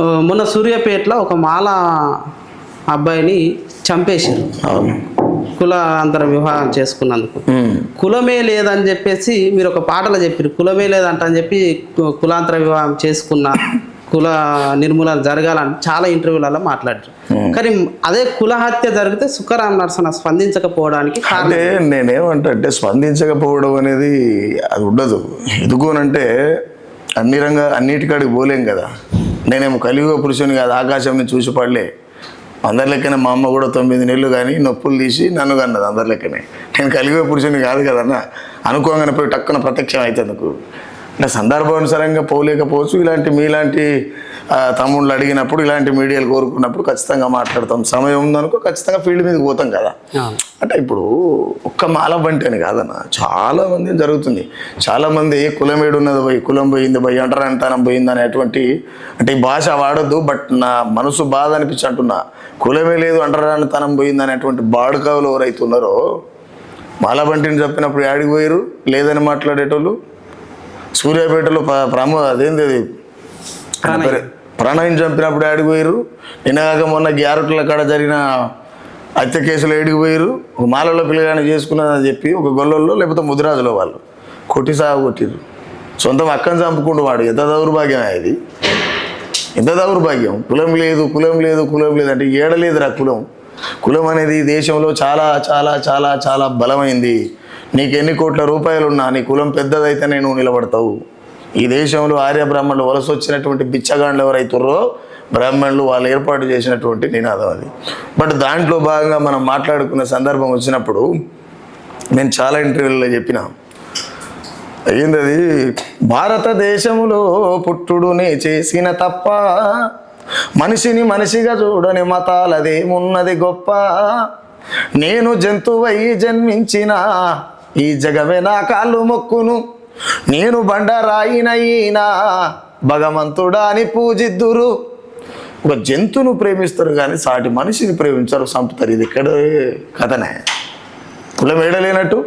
మొన్న సూర్యాపేటలో ఒక మాల అబ్బాయిని చంపేశారు. అవును. కులాంతర వివాహం చేసుకున్నందుకు. కులమే లేదని చెప్పేసి మీరు ఒక పాటలో చెప్పారు కులమే లేదంట అని చెప్పి కులాంతర వివాహం చేసుకున్న కుల నిర్మూలన జరగాలని చాలా ఇంటర్వ్యూలలో మాట్లాడారు. కానీ అదే కుల హత్య జరిగితే సుఖరాం నరసన స్పందించకపోవడానికి అంటే నేనేమంటా అంటే స్పందించకపోవడం అనేది అది ఉండదు. ఎందుకోనంటే అన్ని రంగా అన్నిటికాడికి పోలేం కదా. నేనేమో కలియుగ పురుషుని కాదు ఆకాశంని చూసి పడలే. అందరి లెక్కనే మా అమ్మ కూడా తొమ్మిది నెలలు కానీ నొప్పులు తీసి నన్ను కన్నది అందరి లెక్కనే నేను కలిగే పురుషుని కాదు కదన్న అనుకోగానే పోయి టక్కున ప్రత్యక్షం అవుతుంది అంటే సందర్భానుసారంగా పోలేకపోవచ్చు ఇలాంటి మీలాంటి తమ్ముళ్ళు అడిగినప్పుడు ఇలాంటి మీడియాలు కోరుకున్నప్పుడు ఖచ్చితంగా మాట్లాడతాం. సమయం ఉందనుకో ఖచ్చితంగా ఫీల్డ్ మీదకి పోతాం కదా. అంటే ఇప్పుడు ఒక్క మాల బంటి అని కాదన్న చాలా మంది జరుగుతుంది. చాలా మంది కులం ఏడున్నది పోయి కులం పోయింది పోయి అంటరానితనం పోయింది అనేటువంటి అంటే ఈ భాష వాడొద్దు బట్ నా మనసు బాధ అనిపించి అంటున్నా కులమే లేదు అంటరానితనం పోయింది అనేటువంటి బాడుకావులు ఎవరైతే ఉన్నారో మాల బంటిని చెప్పినప్పుడు యాడికి పోయారు లేదని మాట్లాడేటోళ్ళు? సూర్యాపేటలో ప్ర- ప్రమో అదేంది అది ప్రణయం చంపినప్పుడు ఆడిపోయారు నిన్నగాక మొన్న గ్యారెట్ల కాడ జరిగిన హత్య కేసులు ఏడిగిపోయారు ఒక మాలలో పిల్లగాని చేసుకున్నదని చెప్పి ఒక గొల్లల్లో లేకపోతే ముదిరాజులో వాళ్ళు కొట్టి సాగు కొట్టిరు సొంతం అక్కని చంపుకుంటూ వాడు. ఎంత దౌర్భాగ్యం ఇది. ఎంత దౌర్భాగ్యం. కులం లేదు కులం లేదు కులం లేదు అంటే ఏడలేదురా కులం. కులం అనేది దేశంలో చాలా చాలా చాలా చాలా బలమైంది. నీకు ఎన్ని కోట్ల రూపాయలు ఉన్నా నీ కులం పెద్దదైతేనే నువ్వు నిలబడతావు. ఈ దేశంలో ఆర్య బ్రాహ్మణులు వలస వచ్చినటువంటి బిచ్చగాండ్లు ఎవరైతుర్రో బ్రాహ్మణులు వాళ్ళు ఏర్పాటు చేసినటువంటి నినాదం అది. బట్ దాంట్లో భాగంగా మనం మాట్లాడుకున్న సందర్భం వచ్చినప్పుడు నేను చాలా ఇంటర్వ్యూల్లో చెప్పిన ఏందది? భారతదేశంలో పుట్టుడునే చేసిన తప్ప మనిషిని మనిషిగా చూడని మతాలదేమున్నది గొప్ప. నేను జంతువై జన్మించిన ఈ జగమే నా కాళ్ళు మొక్కును. నేను బండరాయినైనా భగవంతుడా అని పూజిద్దురు. ఒక జంతువును ప్రేమిస్తారు కానీ సాటి మనిషిని ప్రేమించరు చంపుతారు ఇది ఎక్కడ కథనే. కులం ఏడలేనట్టు.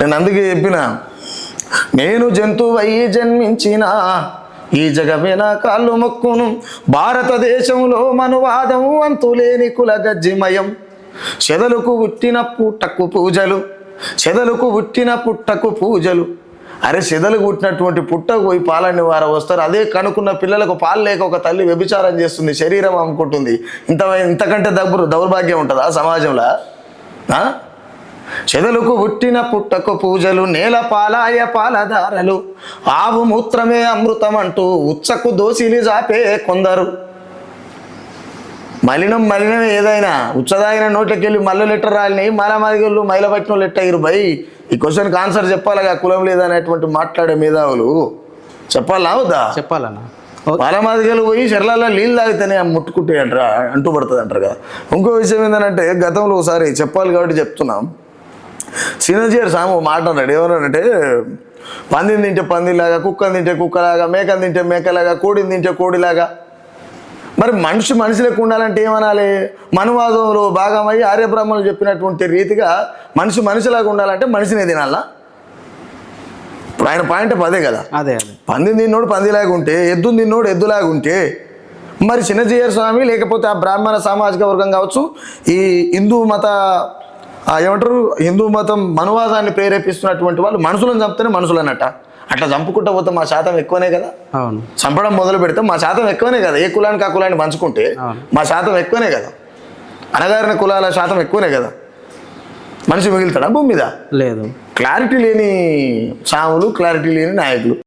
నేను అందుకే చెప్పిన నేను జంతువై జన్మించిన ఈ జగమే నా కాళ్ళు మొక్కును. భారతదేశంలో మనువాదం అంతులేని కుల గజ్జిమయం. చెదలకు పుట్టిన పుట్టకు పూజలు చెదలకు పుట్టిన పుట్టకు పూజలు. అరే చెదలకు కుట్టినటువంటి పుట్టకు పోయి పాలని వారు వస్తారు. అదే కనుక్కున్న పిల్లలకు పాలు లేక ఒక తల్లి వ్యభిచారం చేస్తుంది శరీరం అమ్ముకుంటుంది. ఇంత ఇంతకంటే దగ్గర దౌర్భాగ్యం ఉంటుందా సమాజంలో? చెదలకు పుట్టిన పుట్టకు పూజలు నేల పాలాయ పాలధారలు. ఆవు మూత్రమే అమృతం అంటూ ఉచ్చకు దోసిలి జాపే కొందరు. మలినం మలినం ఏదైనా. ఉచ్చదాగిన నోట్లకి వెళ్ళి మల్ల లెటర్ రాలినాయి. మల మదిగళ్ళు మైల పట్టిన లెటర్ అయ్యారు భయ్ ఈ క్వశ్చన్కి ఆన్సర్ చెప్పాలిగా కులం లేదనేటువంటి మాట్లాడే మేధావులు. చెప్పాలా వద్దా? చెప్పాలన్నా. ఓకే. పాలమాదిగలు పోయి చెర్లలో నీళ్ళు తాగితేనే ముట్టుకుంటే అంటారా అంటూ పడుతుంది అంటారు కదా. ఇంకో విషయం ఏంటంటే గతంలో ఒకసారి చెప్పాలి కాబట్టి చెప్తున్నాం. సినజీర్ సాము మాట అన్నాడు. ఏమన్నాడంటే పందిని తింటే పందిలాగా కుక్కని తింటే కుక్కలాగా మేకని తింటే మేకలాగా కోడిని తింటే కోడిలాగా. మరి మనిషి మనిషి లెక్క ఉండాలంటే ఏమనాలి? మనువాదంలో భాగమై ఆర్యబ్రహ్మలు చెప్పినటువంటి రీతిగా మనిషి మనిషిలాగా ఉండాలంటే మనిషినే తినాలా? ఇప్పుడు ఆయన పాయింట్ అదే కదా. అదే పందిని తిన్నోడు పందిలాగా ఉంటే ఎద్దుని తిన్నోడు ఎద్దులాగా ఉంటే మరి చిన్నజీయర్ స్వామి లేకపోతే ఆ బ్రాహ్మణ సామాజిక వర్గం కావచ్చు ఈ హిందూ మత ఏమంటారు? హిందూ మతం మనువాదాన్ని ప్రేరేపిస్తున్నటువంటి వాళ్ళు మనుషులను చంపితేనే మనుషులు అన్నట్ట అట్లా చంపుకుంటూ పోతే మా శాతం ఎక్కువనే కదా? అవును. చంపడం మొదలు పెడితే మా శాతం ఎక్కువనే కదా? ఏ కులానికి ఆ కులాన్ని పంచుకుంటే. మా శాతం ఎక్కువనే కదా? అనగారిన కులాల శాతం ఎక్కువనే కదా? మనిషి మిగులుతాడా భూమి మీద? లేదు. క్లారిటీ లేని సాములు క్లారిటీ లేని నాయకులు.